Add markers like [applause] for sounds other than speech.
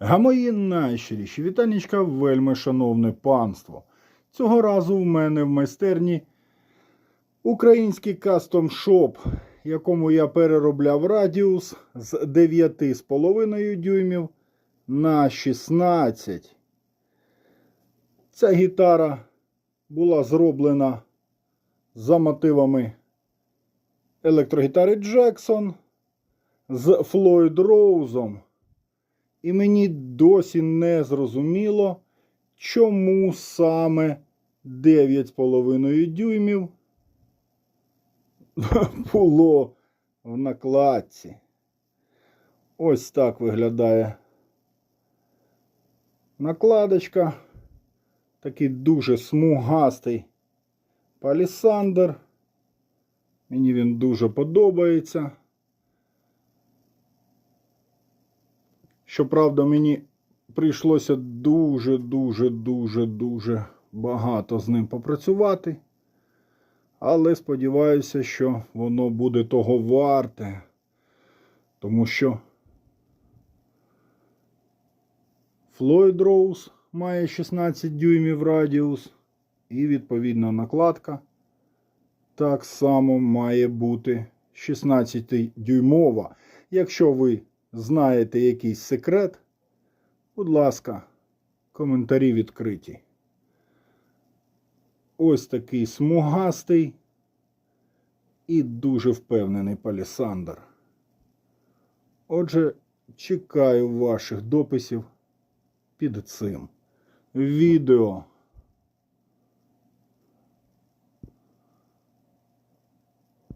А мої найщиріші вітанечка, вельми шановне панство. Цього разу в мене в майстерні український кастом шоп, якому я переробляв радіус з 9,5 дюймів на 16. Ця гітара була зроблена за мотивами електрогітари Джексон з Флойд Роузом. І мені досі не зрозуміло, чому саме 9,5 дюймів [laughs] було в накладці. Ось так виглядає накладочка. Такий дуже смугастий палісандр. Мені він дуже подобається. Щоправда, мені прийшлося дуже, дуже, дуже, дуже багато з ним попрацювати. Але сподіваюся, що воно буде того варте. Тому що Floyd Rose має 16 дюймів радіус, і відповідна накладка так само має бути 16 дюймова. Якщо ви знаєте якийсь секрет, будь ласка, коментарі відкриті. Ось такий смугастий і дуже впевнений палісандр. Отже, чекаю ваших дописів під цим відео.